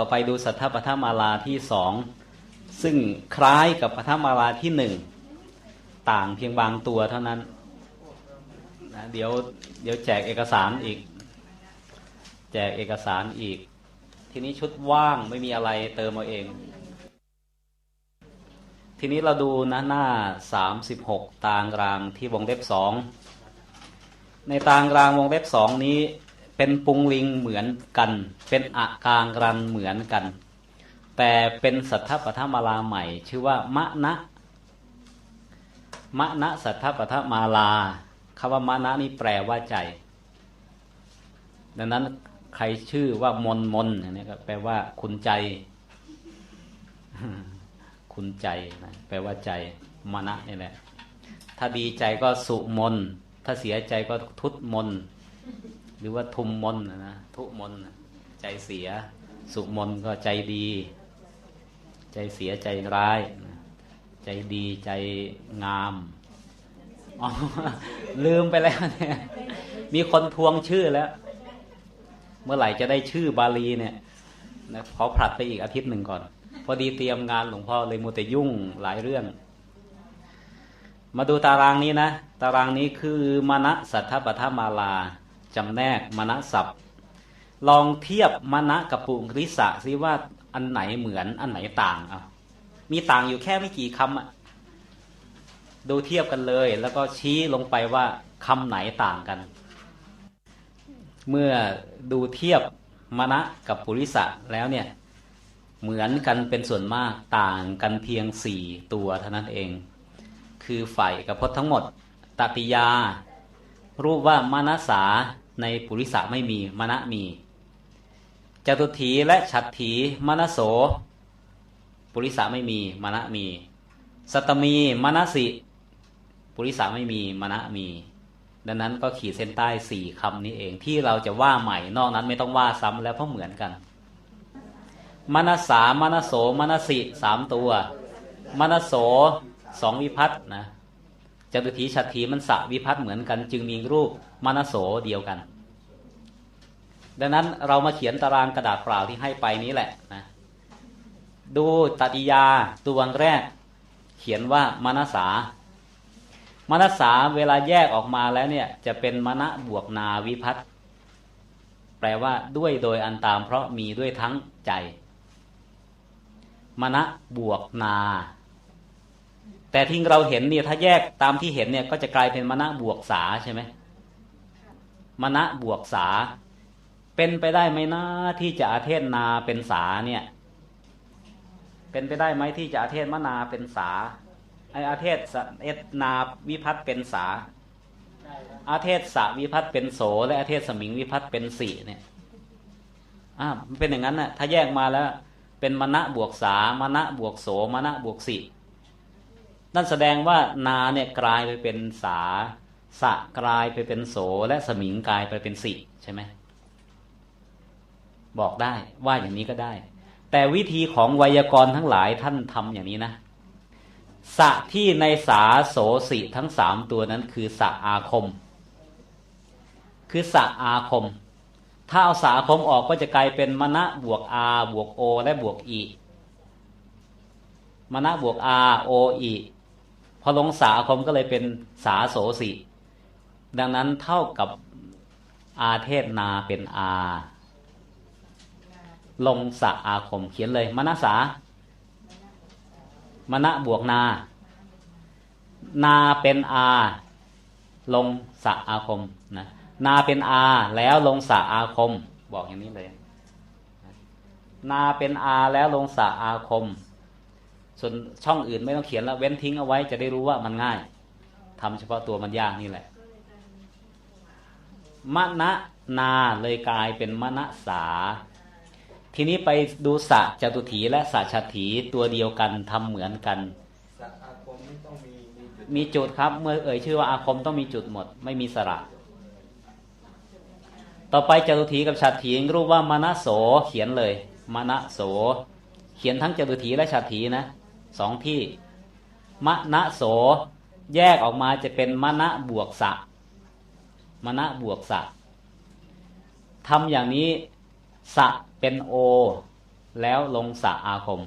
ต่อไปดูสัทธปทมาลาที่สองซึ่งคล้ายกับปทมาลาที่หนึ่งต่างเพียงบางตัวเท่านั้นนะเดี๋ยวเดี๋ยวแจกเอกสารอีก แจกเอกสารอีก ทีนี้ชุดว่างไม่มีอะไรเติมเอาเอง ทีนี้เราดูนะหน้าสามสิบหกตารางรางที่วงเล็บสองในตางรางวงเล็บสองนี้ เป็นปุงลิงเหมือนกัน เป็นอากางรันเหมือนกัน แต่เป็นสัทธปทมาลาใหม่ ชื่อว่ามะนะมะนะสัทธปทมาลาคำว่ามะนะนี่แปลว่าใจ ดังนั้นใครชื่อว่ามนมนอันนี้ก็แปลว่า คุณใจ คุณใจนะแปลว่าใจมณะนี่แหละ ถ้าดีใจก็สุมน ถ้าเสียใจก็ทุตมน หรือว่าทุมมนนะทุมนใจเสีย สุมนก็ใจดี ใจเสียใจร้าย ใจดีใจงามลืมไปแล้วเนี่ยมีคนทวงชื่อแล้ว เมื่อไหร่จะได้ชื่อบาลีเนี่ยนะขอผลัดไปอีกอาทิตย์หนึ่งก่อน พอดีเตรียมงานหลวงพ่อเลยมัวแต่ยุ่งหลายเรื่อง มาดูตารางนี้นะ ตารางนี้คือมณสัทธปทมาลา จำแนกมณศัพท์ ลองเทียบมณะกับปุริสะซิว่าอันไหนเหมือนอันไหนต่างเอามีต่างอยู่แค่ไม่กี่คำอะดูเทียบกันเลย แล้วก็ชี้ลงไปว่าคำไหนต่างกัน เมื่อดูเทียบมณะกับปุริสะแล้วเนี่ยเหมือนกันเป็นส่วนมากต่างกันเพียงสี่ตัวเท่านั้นเอง คือฝ่ายกับพจน์ทั้งหมดตติยา รูปว่ามณสา ในปุริสะไม่มีมณะมีจตุถีและฉัตถีมณโส ปุริสะไม่มีมณะมี สัตมีมณสิ ปุริสะไม่มีมณะมี ดังนั้นก็ขีดเส้นใต้สี่คำนี้เองที่เราจะว่าใหม่นอกนั้นไม่ต้องว่าซ้ำแล้วเพราะเหมือนกันมณสามณโสมณสิสามตัวมณโสสองวิพัตนะ จตุถีฉัตรถีมันสะวิพัตเหมือนกัน จึงมีรูปมณโสเดียวกัน ดังนั้นเรามาเขียนตารางกระดาษเปล่าที่ให้ไปนี้แหละนะดูตติยาตัวแรก เขียนว่ามณสามณสาเวลาแยกออกมาแล้วเนี่ย จะเป็นมณะบวกนาวิพัตแปลว่าด้วยโดยอันตามเพราะมีด้วยทั้งใจมณะบวกนา แต่ที่เราเห็นเนี่ยถ้าแยกตามที่เห็นเนี่ยก็จะกลายเป็นมณะบวกสาใช่ไหมมณะบวกสาเป็นไปได้ไหมนะที่จะอาเทศนาเป็นสาเนี่ย เป็นไปได้ไหมที่จะอาเทศมนาเป็นสาไออาเทศเอตนาวิพัตเป็นสาอาเทศสาวิพัตเป็นโส และอาเทศสมิงวิพัตเป็นสีเนี่ยอ่ามันเป็นอย่างนั้นนะ่ะถ้าแยกมาแล้ว เป็นมณะบวกสามณะบวกโสมณะบวกสี่ นั่นแสดงว่านาเนี่ยกลายไปเป็นสาสะกลายไปเป็นโสและสมิงกลายไปเป็นสี่ใช่ไหมบอกได้ว่าอย่างนี้ก็ได้ แต่วิธีของไวยากรณ์ทั้งหลายท่านทำอย่างนี้นะสะที่ในสาโสสิทั้งสามตัวนั้นคือสะอาคม คือสะอาคม ถ้าเอาสาคมออกก็จะกลายเป็นมณะบวกอาบวกโอและบวกอีมณะบวกอาโออี อลงสาคมก็เลยเป็นสาโสสิดังนั้นเท่ากับอาเทศนาเป็นอา ลงสะอาคมเขียนเลยมณสามณะบวกนา นาเป็นอา ลงสะอาคมนะนาเป็นอาแล้วลงสะอาคม บอกอย่างนี้เลย นาเป็นอาแล้วลงสะอาคม ส่วนช่องอื่นไม่ต้องเขียนแล้วเว้นทิ้งเอาไว้จะได้รู้ว่ามันง่ายทำเฉพาะตัวมันยากนี่แหละมณะนาเลยกลายเป็นมณสา ทีนี้ไปดูสะจตุถีและสะชัถีตัวเดียวกันทำเหมือนกันมีจุดครับ เมื่อเอ่ยชื่อว่าอาคมต้องมีจุดหมด ไม่มีสระต่อไปจตุถีกับฉัตรถีรูปว่ามณโสเขียนเลยมณโส เขียนทั้งจตุถีและฉัตรถีนะ สองที่ มณโส แยกออกมาจะเป็นมณบวกสะมณบวกสะทำอย่างนี้สะเป็นโอ แล้วลงสะอาคม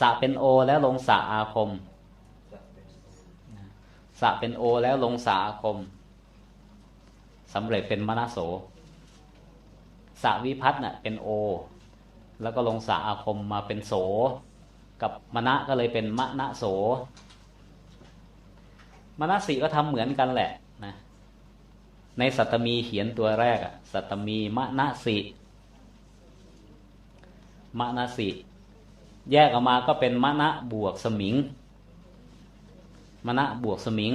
สะเป็นโอแล้วลงสะอาคมสะเป็นโอแล้วลงสะอาคมสำเร็จเป็นมณโสสะวิพัฒน์น่ะเป็นโอ แล้วก็ลงสะอาคมมาเป็นโส กับมณะก็เลยเป็นมณโสมณสีก็ทำเหมือนกันแหละนะในสัตมีเขียนตัวแรกอะสัตมีมณสีมณสีแยกออกมาก็เป็นมณะบวกสมิงมณะบวกสมิง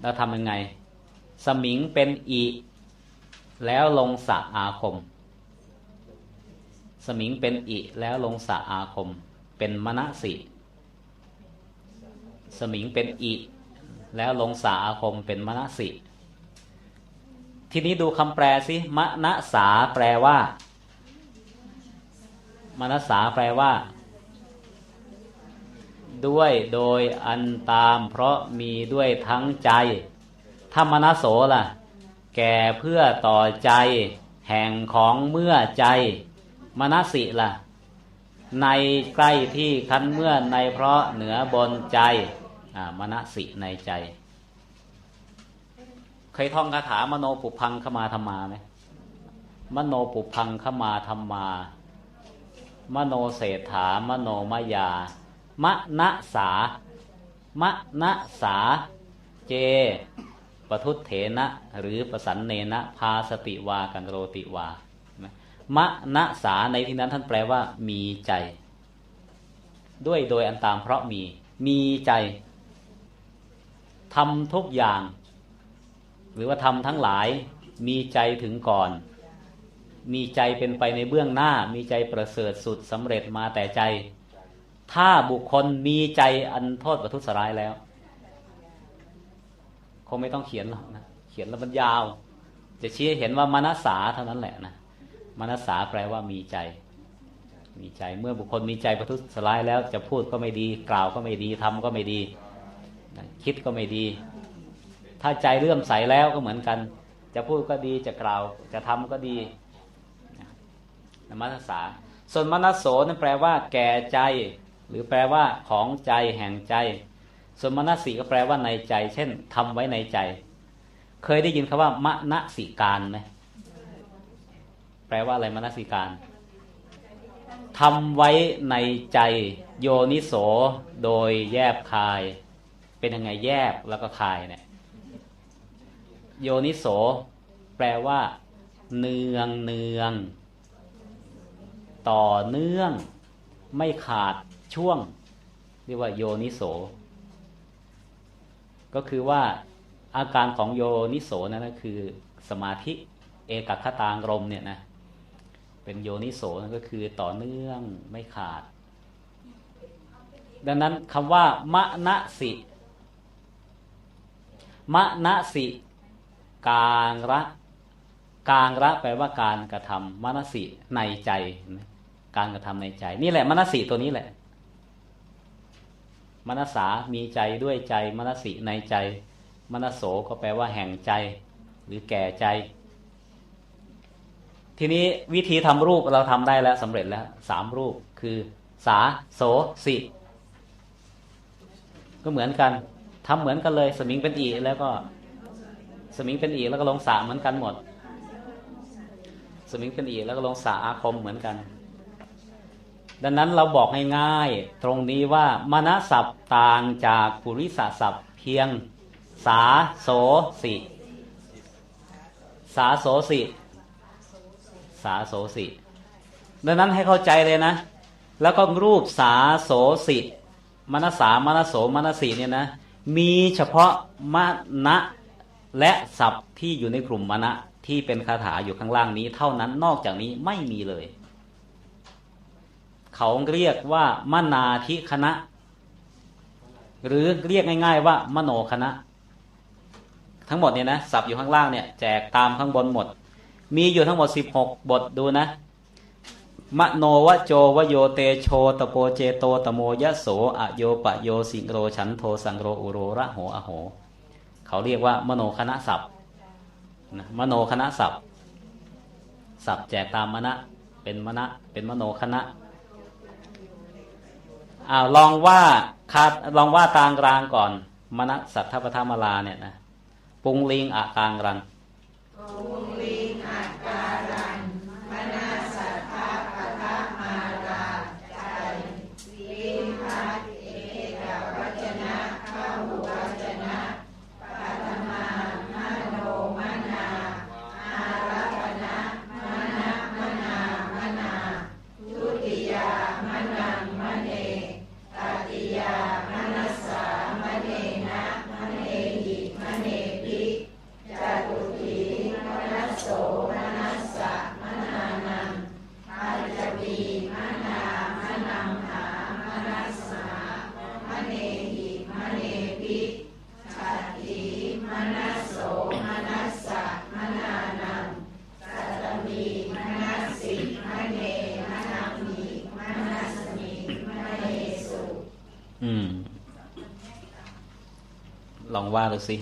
แล้วทำยังไง สมิงเป็นอี แล้วลงสะอาคม สมิงเป็นอิแล้วลงสะอาคม เป็นมณสิ สมิงเป็นอิแล้วลงสะอาคมเป็นมณสิ ทีนี้ดูคำแปลสิมณสาแปลว่ามณสาแปลว่า ด้วยโดยอันตามเพราะมีด้วยทั้งใจถ้ามณโสล่ะ แก่เพื่อต่อใจ แห่งของเมื่อใจ มณสิล่ะ ในใกล้ที่คันเมื่อในเพราะเหนือบนใจมณสิในใจ เคยท่องคาถามโนปุพังขมาธรรมาไหมมโนปุพังขมาธรรมา มโนเศรษฐามโนมยามณสามณสา เจปทุเถนะ หรือประสันเนนะ พาสติวากันโรติวา มณสาในที่นั้นท่านแปลว่า มีใจ ด้วยโดยอันตามเพราะมี มีใจทำทุกอย่าง หรือว่าทำทั้งหลาย มีใจถึงก่อน มีใจเป็นไปในเบื้องหน้า มีใจประเสริฐสุดสำเร็จมาแต่ใจ ถ้าบุคคลมีใจอันโทษประทุษร้ายแล้ว คงไม่ต้องเขียนหรอกนะ เขียนแล้วมันยาว จะชี้เห็นว่ามนสาเท่านั้นแหละนะ มนสาแปลว่ามีใจ มีใจเมื่อบุคคลมีใจประทุษร้ายแล้วจะพูดก็ไม่ดี กล่าวก็ไม่ดีทำก็ไม่ดีคิดก็ไม่ดี ถ้าใจเลื่อมใสแล้วก็เหมือนกัน จะพูดก็ดีจะกล่าว จะทำก็ดีมนสาส่วนมนโสนั่นแปลว่า แก่ใจ หรือแปลว่าของใจแห่งใจ ส่วนมนสีก็แปลว่าในใจ เช่นทำไว้ในใจ เคยได้ยินคำว่ามณสิการไหม แปลว่าอะไรมนสิการทำไว้ในใจโยนิโสโดยแยบคาย เป็นยังไงแยบแล้วก็คายเนี่ยโยนิโส แปลว่า เนืองเนือง ต่อเนื่อง ไม่ขาดช่วง เรียกว่า โยนิโส ก็คือว่าอาการของโยนิโสนั่นก็คือ สมาธิ เอกคตางรมเนี่ยนะ เป็นโยนิโสนั่นก็คือต่อเนื่องไม่ขาด ดังนั้นคำว่ามณสิมณสิ กางระกางระแปลว่าการกระทำมณสิในใจ การกระทำในใจ นี่แหละมณสิตัวนี้แหละมณสามีใจด้วยใจมณสิในใจมณโสก็แปลว่าแห่งใจ หรือแก่ใจ ทีนี้วิธีทำรูปเราทำได้แล้วสำเร็จแล้วสามรูปคือสาโสสิก็เหมือนกันทำเหมือนกันเลย สมิงเป็นอีแล้วก็สมิงเป็นอีแล้วก็ลงสาเหมือนกันหมด สมิงเป็นอีแล้วก็ลงสาอาคมเหมือนกัน ดังนั้นเราบอกง่ายๆตรงนี้ว่ามณศัพท์ต่างจากปุริสศัพท์เพียงสาโสสิสาโสสิาโสสิดังนั้นให้เข้าใจเลยนะ แล้วก็รูปสาโสสิมณสามณโสมณสีเนี่ยนะ มีเฉพาะมณะและศัพท์ที่อยู่ในกลุ่มมณะที่เป็นคาถาอยู่ข้างล่างนี้ เท่านั้นนอกจากนี้ไม่มีเลย เขาเรียกว่ามนาทิคณะ หรือเรียกง่าย ๆ ว่า มโนคณะ ทั้งหมดเนี่ยนะศัพท์อยู่ข้างล่างเนี่ยแจกตามข้างบนหมด มีอยู่ทั้งหมดสิบหกบทดูนะ มโนวโจวโยเตโชตโปเจโตตโมยะโสอโยปะโยสิงโรฉันโทสังโรอุโรระโหอโห เขาเรียกว่ามโนคณะศัพท์นะมโนคณะศัพท์สับแจกตามมณะเป็นมณะเป็นมโนคณะอ้าลองว่าคาลองว่าตางรางก่อนมณะสัทธปทามลาเนี่ยนะปุงลิงอากางรัง อื ว่าดูสิ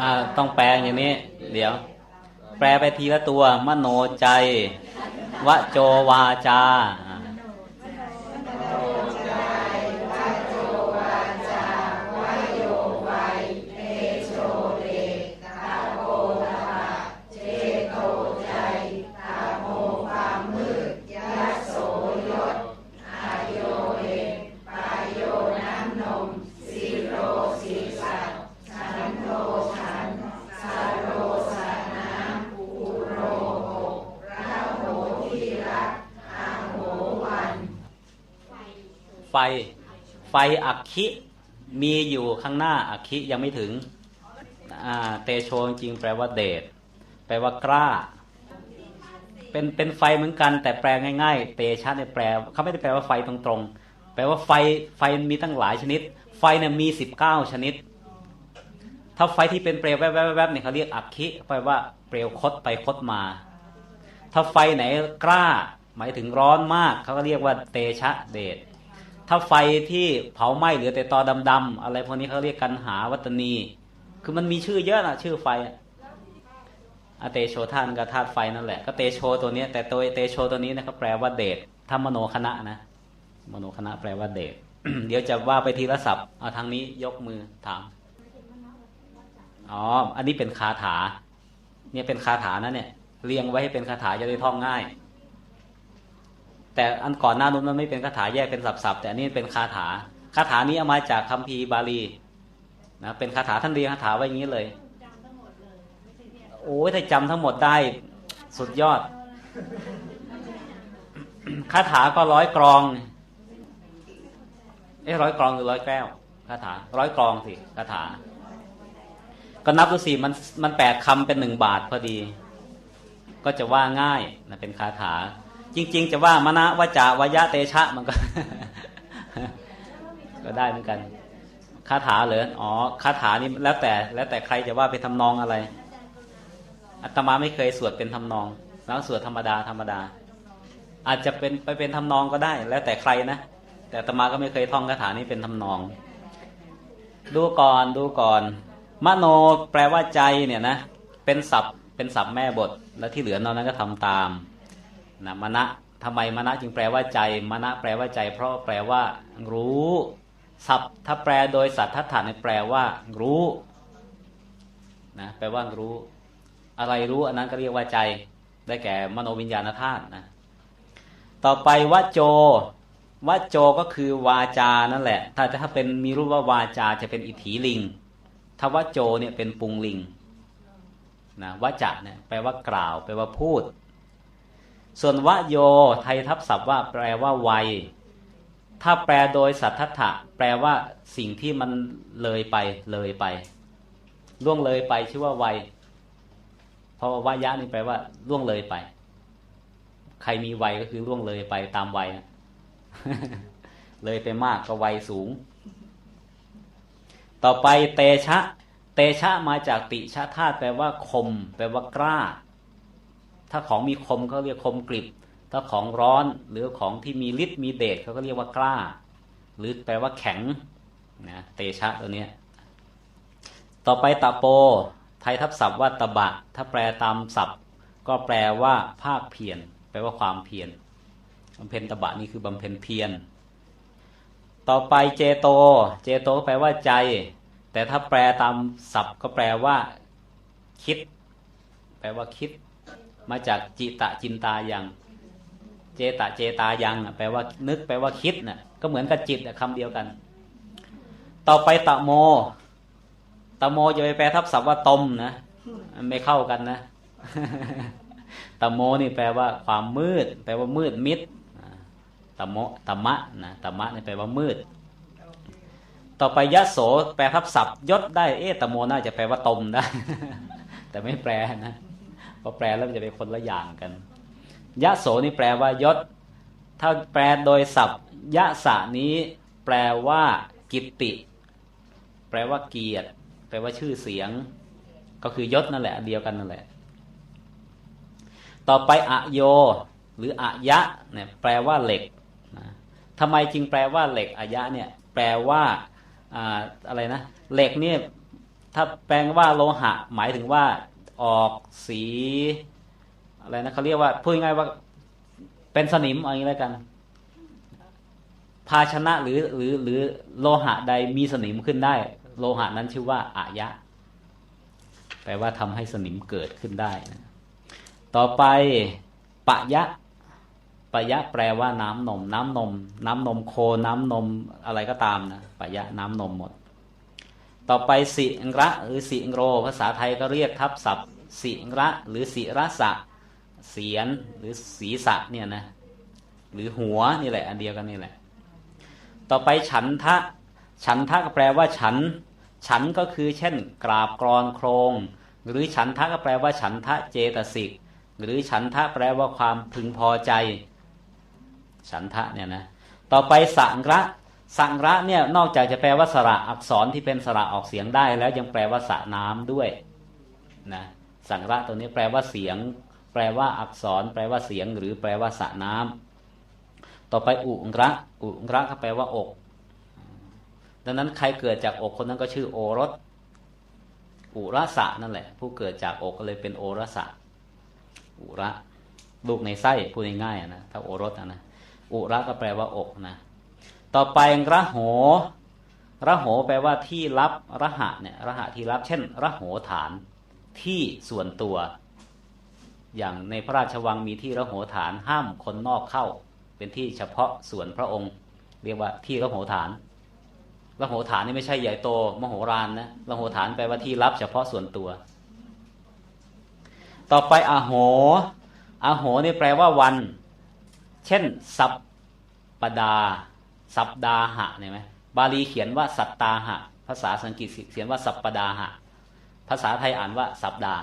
อ่าต้องแปลอย่างนี้ เดี๋ยว แปลไปทีละตัว มโนใจ วโจวาจา ไฟไฟอักขิมีอยู่ข้างหน้าอักขิยังไม่ถึงเตโชจริงแปลว่าเดชแปลว่ากล้า เป็นเป็นไฟเหมือนกัน แต่แปลง่าย ๆ เตชะเนี่ยแปลเขาไม่ได้แปลว่าไฟตรงๆแปลว่าไฟไฟมีตั้งหลายชนิด ไฟเนี่ยมีสิบเก้าชนิด ถ้าไฟที่เป็นเปลวแวบๆเนี่ยเขาเรียกอักขิแปลว่าเปลวคดไปคดมา ถ้าไฟไหนกล้า หมายถึงร้อนมากเขาก็เรียกว่าเตชะเดช ถ้าไฟที่เผาไหม้เหลือแต่ตอดำๆอะไรพวกนี้เขาเรียกกันหาวัตนี คือมันมีชื่อเยอะนะชื่อไฟอะเตโชท่านกับธาตุไฟนั่นแหละ ก็เตโชตัวเนี้ยแต่ตัวเตโชตัวนี้นะครับแปลว่าเดชถ้ามโนคณะนะมโนคณะแปลว่าเดชเดี๋ยวจะว่าไปทีละศัพท์เอาทางนี้ยกมือถามอ๋ออันนี้เป็นคาถา เนี่ยเป็นคาถานะเนี่ยเรียงไว้ให้เป็นคาถาจะได้ท่องง่าย แต่อันก่อนหน้านู้นมันไม่เป็นคาถาแยกเป็นสับๆแต่อันนี้เป็นคาถาคาถานี้เอามาจากคัมภีร์บาลีนะเป็นคาถาท่านเรียงคาถาไว้อย่างนี้เลยโอ้ยถ้าจำทั้งหมดได้สุดยอดคาถาก็ร้อยกรองเอ้ร้อยกรองหรือร้อยแก้วคาถาร้อยกรองสิคาถา ก็นับดูสิมันมันแปดคำเป็นหนึ่งบาทพอดี ก็จะว่าง่ายนะเป็นคาถา จริง ๆ จะว่ามณะวจาวายะเตชะมันก็ ก็ได้เหมือนกันคาถาเหรออ๋อคาถานี่แล้วแต่ แล้วแต่ใครจะว่าเป็นทำนองอะไรอาตมาไม่เคยสวดเป็นทำนอง แล้วสวดธรรมดาธรรมดา อาจจะเป็นไปเป็นทำนองก็ได้ แล้วแต่ใครนะแต่อาตมาก็ไม่เคยท่องคาถานี้เป็นทำนอง ดูก่อนดูก่อน มโนแปลว่าใจเนี่ยนะเป็นศัพท์เป็นศัพท์แม่บท แล้วที่เหลือนอกนั้นก็ทำตาม นะมณะทำไมมณะจึงแปลว่าใจมณะแปลว่าใจ เพราะแปลว่า รู้ศัพท์ถ้าแปลโดยสัตทัฏฐานแปลว่า รู้นะแปลว่ารู้ อะไรรู้อันนั้นก็เรียกว่าใจ ได้แก่มโนวิญญาณธาตุนะต่อไปวโจวโจก็คือวาจานั่นแหละ ถ้าถ้าเป็นมีรูปว่าวาจาจะเป็นอิทธิลิงถ้าวโจเนี่ยเป็นปุงลิงนะวจะเนี่ยแปลว่ากล่าว แปลว่าพูด ส่วนวโย ไทยทับศัพท์ว่าแปลว่าไวถ้าแปลโดยสัทธัตถะแปลว่าสิ่งที่มันเลยไปเลยไป ล่วงเลยไปชื่อว่าไวเพราะว่าวายะนี่แปลว่าล่วงเลยไป ใครมีไวก็คือล่วงเลยไปตามไวนะเลยไปมากก็ไวสูง ต่อไปเตชะ เตชะมาจากติชะธาตุแปลว่าคม แปลว่ากล้า ถ้าของมีคมเขาเรียกคมกริบ ถ้าของร้อนหรือของที่มีฤทธิ์มีเดชเขาก็เรียกว่ากล้า หรือแปลว่าแข็งนะเตชะตัวเนี้ยต่อไปตะโป ไทยทับศัพท์ว่าตะบะ ถ้าแปลตามศัพท์ ก็แปลว่าภาคเพียรแปลว่าความเพียรบำเพ็ญตะบะนี่คือบำเพ็ญเพียรต่อไปเจโต เจโตแปลว่าใจ แต่ถ้าแปลตามศัพท์ก็แปลว่า คิด แปลว่าคิด มาจากจิตะจินตายัง เจตะเจตายังแปลว่านึกแปลว่าคิดน่ะก็เหมือนกับจิตคำเดียวกัน ต่อไปตะโม ตะโมจะไปแปลทับศัพท์ว่าตมนะไม่เข้ากันนะตะโมนี่แปลว่าความมืด แปลว่ามืดมิดตะโมตะมะนะตะมะนี่แปลว่ามืด ต่อไปยะโส แปลทับศัพท์ยศได้เอตะโมน่าจะแปลว่าตมได้แต่ไม่แปลนะ พอแปลแล้วมันจะเป็นคนละอย่างกัน ยะโสนี่แปลว่ายศ ถ้าแปลโดยศัพท์ ยะสะนี้แปลว่ากิตติ แปลว่าเกียรติ แปลว่าชื่อเสียง ก็คือยศนั่นแหละเดียวกันนั่นแหละ ต่อไปอะโย หรืออะยะเนี่ยแปลว่าเหล็กนะทำไมจึงแปลว่าเหล็กอะยะเนี่ยแปลว่าอ่าอะไรนะเหล็กเนี่ยถ้าแปลว่าโลหะ หมายถึงว่า ออกสี อะไรนะเขาเรียกว่าพูดง่ายๆว่าเป็นสนิมอะไรอย่างนี้แล้วกัน ภาชนะหรือหรือหรือโลหะใดมีสนิมขึ้นได้ โลหะนั้นชื่อว่าอายะ แปลว่าทำให้สนิมเกิดขึ้นได้นะต่อไปปะยะปะยะแปลว่าน้ำนม น้ำนม น้ำนมโค น้ำนมอะไรก็ตามนะปะยะน้ำนมหมด ต่อไปสิงระหรือสิงโร ภาษาไทยก็เรียกทับศัพท์ สิงระหรือสิระสะเสียนหรือศีรษะเนี่ยนะหรือหัวนี่แหละ อันเดียวกันนี่แหละ ต่อไปฉันทะ ฉันทะก็แปลว่าฉัน ฉันก็คือเช่น กราบกรอนโครง หรือฉันทะก็แปลว่า ฉันทะเจตสิก หรือฉันทะแปลว่าความพึงพอใจ ฉันทะเนี่ยนะ ต่อไปสังระ สังระเนี่ยนอกจากจะแปลว่าสระอักษรที่เป็นสระออกเสียงได้ แล้วยังแปลว่าสระน้ำด้วยนะสังระตัวนี้แปลว่าเสียง แปลว่าอักษร แปลว่าเสียง หรือแปลว่าสระน้ำต่อไปอุระอุระก็แปลว่าอก ดังนั้นใครเกิดจากอกคนนั้นก็ชื่อโอรส อุระสะนั่นแหละ ผู้เกิดจากอกก็เลยเป็นโอรสะอุระลูกในไส้พูดง่ายๆนะถ้าโอรสนะอุระก็แปลว่าอกนะ ต่อไประโห ระโหแปลว่าที่รับระหะเนี่ยระหะที่รับ เช่น ระโหฐานที่ส่วนตัว อย่างในพระราชวังมีที่ระโหฐานห้ามคนนอกเข้า เป็นที่เฉพาะส่วนพระองค์ เรียกว่าที่ระโหฐานระโหฐานนี่ไม่ใช่ใหญ่โตมโหฬารนะระโหฐานแปลว่าที่รับเฉพาะส่วนตัว ต่อไปอโหอโหนี่แปลว่าวัน เช่น สัปปดา สัปดาหะเนี่ยไหมบาลีเขียนว่าสัตตาหะ ภาษาสังกฤษเขียนว่าสัปปดาหะ ภาษาไทยอ่านว่าสัปดาห์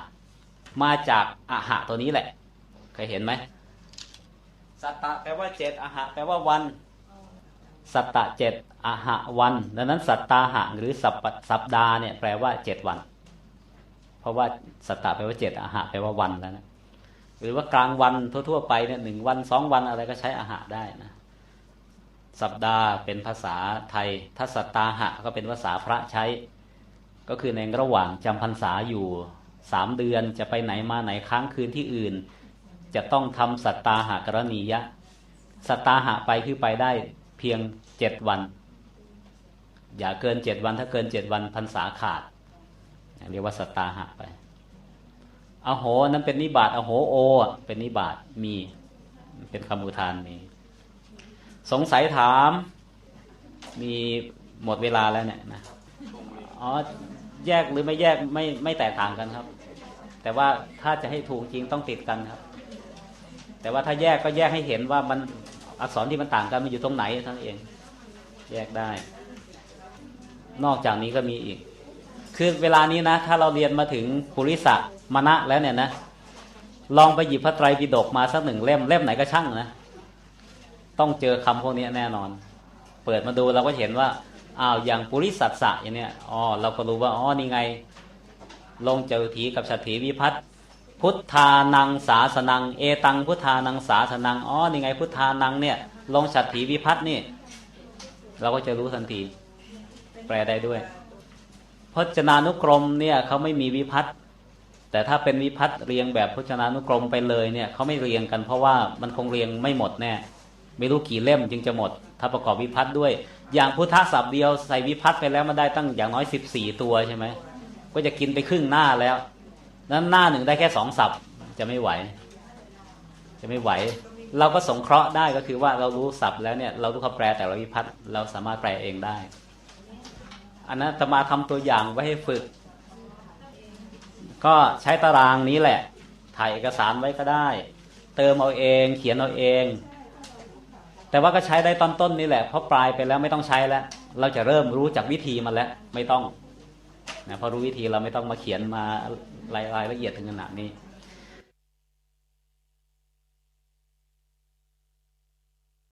มาจากอาหะตัวนี้แหละ เคยเห็นไหมสัตตะแปลว่าเจ็ดอาหะแปลว่าวัน สัตตะเจ็ดอาหะวันดังนั้นสัตตาหะหรือสัปสัปดาห์เนี่ยแปลว่าเจ็ดวัน เพราะว่าสัตตะแปลว่าเจ็ดอาหะแปลว่าวันแล้วนะหรือว่ากลางวันทั่วๆไปเนี่ยหนึ่งวันสองวันอะไรก็ใช้อาหะได้นะ สัปดาห์เป็นภาษาไทยถ้าสัตตาหะก็เป็นภาษาพระใช้ ก็คือในระหว่างจำพรรษาอยู่สามเดือนจะไปไหนมาไหนค้างคืนที่อื่น จะต้องทำสัตตาหะกรณียะ สัตตาหะไปคือไปได้เพียงเจ็ดวัน อย่าเกินเจ็ดวันถ้าเกินเจ็ดวันพรรษาขาด เรียกว่าสัตตาหะไปอโหนั้นเป็นนิบาตอโหโอ เป็นนิบาตมี เป็นคำอุทานมี สงสัยถาม มีหมดเวลาแล้วเนี่ยนะอ๋อแยกหรือไม่แยกไม่ไม่แตกต่างกันครับ แต่ว่าถ้าจะให้ถูกจริงต้องติดกันครับ แต่ว่าถ้าแยกก็แยกให้เห็นว่ามันอักษรที่มันต่างกันมันอยู่ตรงไหนเท่านั้นเอง แยกได้ นอกจากนี้ก็มีอีก คือเวลานี้นะ ถ้าเราเรียนมาถึงปุริสะมณะแล้วเนี่ยนะ ลองไปหยิบพระไตรปิฎกมาสักหนึ่งเล่มเล่มไหนก็ช่างนะ ต้องเจอคำพวกนี้แน่นอน เปิดมาดูเราก็เห็นว่าอ้าวอย่างปุริสัตสะอย่างเนี้ยอ๋อเราก็รู้ว่าอ๋อนี่ไง ลงเจอถีกับฉัตถีวิพัตน์พุทธานังสาสนัง เอตังพุทธานังสาสนังอ๋อนี่ไง พุทธานังเนี่ย ลงฉัตถีวิพัตน์นี่ เราก็จะรู้ทันที แปลได้ด้วยพจนานุกรมเนี่ยเขาไม่มีวิพัตน์แต่ถ้าเป็นวิพัตน์เรียงแบบพจนานุกรมไปเลยเนี่ยเขาไม่เรียงกันเพราะว่ามันคงเรียงไม่หมดแน่ ไม่รู้กี่เล่มจึงจะหมด ถ้าประกอบวิพัตน์ด้วย อย่างพุทธศัพท์เดียวใส่วิพัตน์ไปแล้วมันได้ตั้งอย่างน้อยสิบสี่ตัวใช่ไหมก็จะกินไปครึ่งหน้าแล้ว นั้นหน้าหนึ่งได้แค่สองศัพท์จะไม่ไหว จะไม่ไหว เราก็สงเคราะห์ได้ก็คือว่าเรารู้ศัพท์แล้วเนี่ยเรารู้คำแปลแต่ละวิพัตน์เราสามารถแปลเองได้ อันนั้นจะมาทำตัวอย่างไว้ให้ฝึก ก็ใช้ตารางนี้แหละ ถ่ายเอกสารไว้ก็ได้ เติมเอาเอง เขียนเอาเอง แต่ว่าก็ใช้ได้ตอนต้นนี่แหละเพราะปลายไปแล้วไม่ต้องใช้แล้ว เราจะเริ่มรู้จากวิธีมันแล้ว ไม่ต้องนะพอรู้วิธีเราไม่ต้องมาเขียนมารายละเอียดถึงขนาดนี้